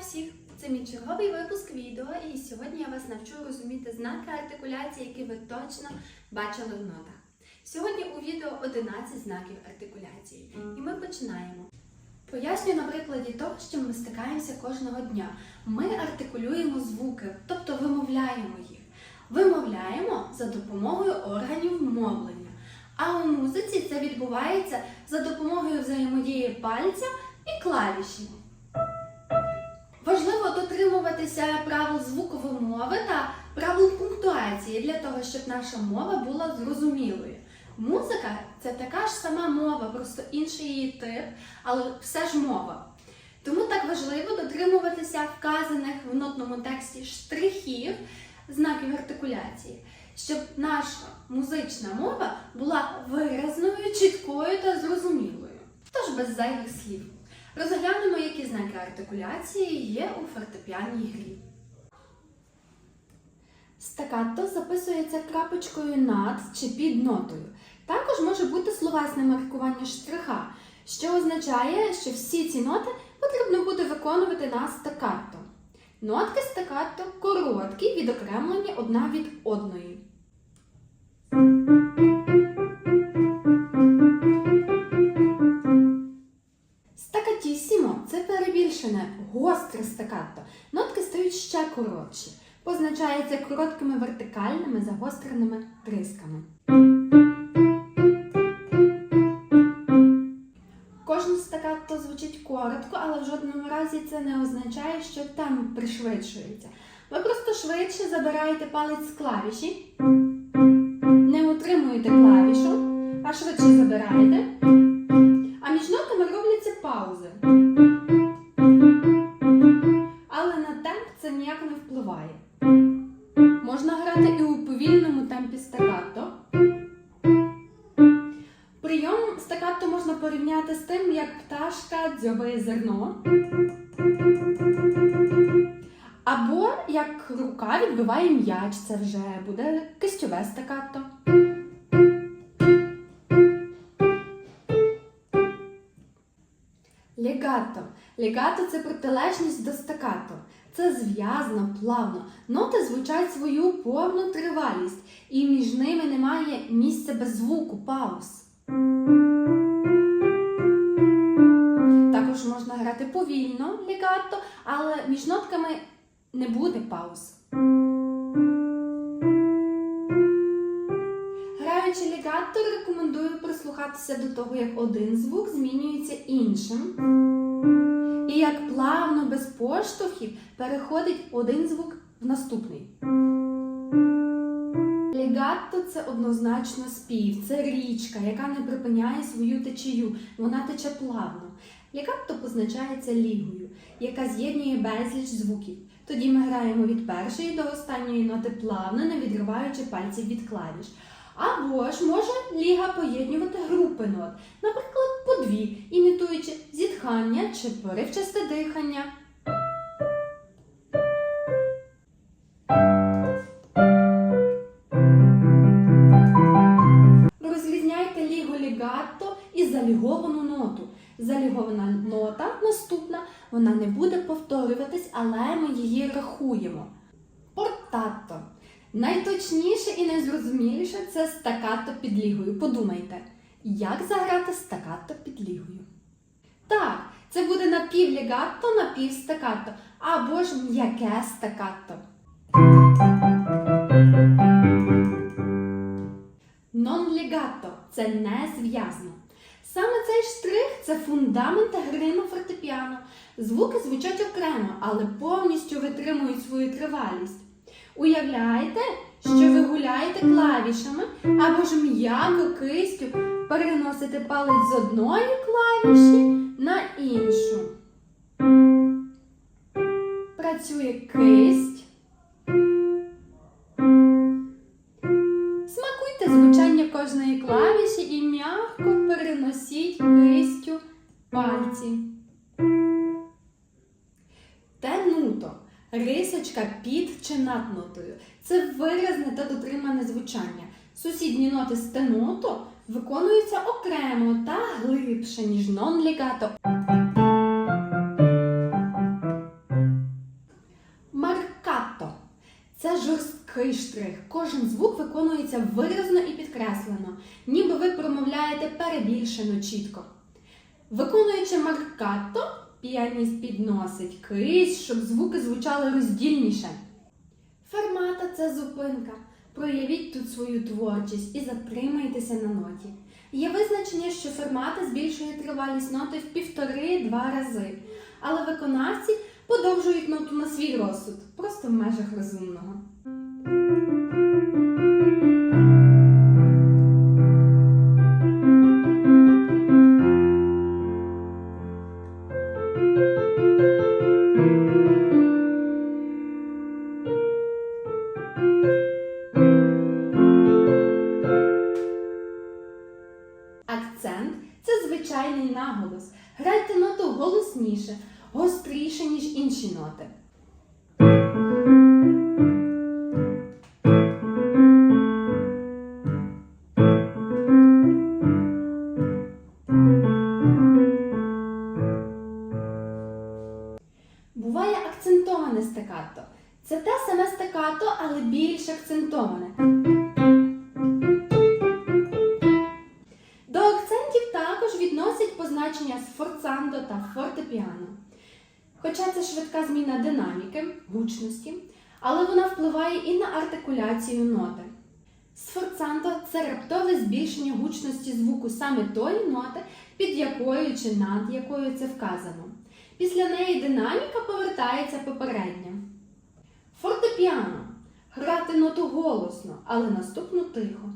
всіх! Це мій черговий випуск відео, і сьогодні я вас навчу розуміти знаки артикуляції, які ви точно бачили в нотах. Сьогодні у відео 11 знаків артикуляції, і ми починаємо. Пояснюю на прикладі того, з чим ми стикаємося кожного дня. Ми артикулюємо звуки, тобто вимовляємо їх. Вимовляємо за допомогою органів мовлення. А у музиці це відбувається за допомогою взаємодії пальця і клавішів. Важливо дотримуватися правил звукової мови та правил пунктуації для того, щоб наша мова була зрозумілою. Музика це така ж сама мова, просто інший її тип, але все ж мова. Тому так важливо дотримуватися вказаних в нотному тексті штрихів, знаків артикуляції, щоб наша музична мова була виразною, чіткою та зрозумілою. Тож без зайвих слів. Розглянемо, які знаки артикуляції є у фортепіанній грі. Стакато записується крапочкою над чи під нотою. Також може бути словесне маркування штриха, що означає, що всі ці ноти потрібно буде виконувати на стакато. Нотки стакато короткі, відокремлені одна від одної. Гостре. Нотки стають ще коротші. Позначається короткими вертикальними загостреними трисками. Кожне стакато звучить коротко, але в жодному разі це не означає, що темп пришвидшується. Ви просто швидше забираєте палець з клавіші, не утримуєте клавішу, а швидше забираєте. А між нотами робляться паузи. Пташка зерно. Або як рука відбиває м'яч, це вже буде кистьове стакато. Легато. Легато це протилежність до стакато. Це зв'язно, плавно. Ноти звучать свою повну тривалість, і між ними немає місця без звуку, пауз. Між нотками не буде пауз. Граючи легато, рекомендую прислухатися до того, як один звук змінюється іншим. І як плавно, без поштовхів, переходить один звук в наступний. Легатто це однозначно спів, це річка, яка не припиняє свою течію, вона тече плавно. Легатто позначається лігою, яка з'єднує безліч звуків. Тоді ми граємо від першої до останньої ноти плавно, не відриваючи пальців від клавіш. Або ж може ліга поєднувати групи нот, наприклад, по дві, імітуючи зітхання чи поривчасте дихання. Повторюватись, але ми її рахуємо. Портато. Найточніше і найзрозуміліше це стакато під лігою. Подумайте, як заграти стакато під лігою? Так, це буде напівлігатто, напівстакато, або ж м'яке стакато. Нон-лігато це не зв'язно. Саме цей штрих це фундамент гри на фортепіано. Звуки звучать окремо, але повністю витримують свою тривалість. Уявляєте, що ви гуляєте клавішами або ж м'яко кистю переносите палець з одної клавіші на іншу. Працює кисть. танці. Тенуто. Рисочка під чи над нотою. Це виразне та дотримане звучання. Сусідні ноти з тенуто виконуються окремо та глибше, ніж нон-лігато. Маркато. Це жорсткий штрих. Кожен звук виконується виразно і підкреслено, ніби ви промовляєте перебільшено чітко. Виконуючи маркато, піаніст підносить кисть, щоб звуки звучали роздільніше. Фермата це зупинка. Проявіть тут свою творчість і затримайтеся на ноті. Є визначення, що фермата збільшує тривалість ноти в півтори-два рази, але виконавці подовжують ноту на свій розсуд, просто в межах розумного. Гостріше, ніж інші ноти. Буває акцентоване стакато. Це те саме стакато, але більш акцентоване. До акцентів також відносять позначення сфорцандо та фортепіано. Хоча це швидка зміна динаміки, гучності, але вона впливає і на артикуляцію ноти. Сфорцандо це раптове збільшення гучності звуку саме тої ноти, під якою чи над якою це вказано. Після неї динаміка повертається попередня. Фортепіано грати ноту голосно, але наступну тихо.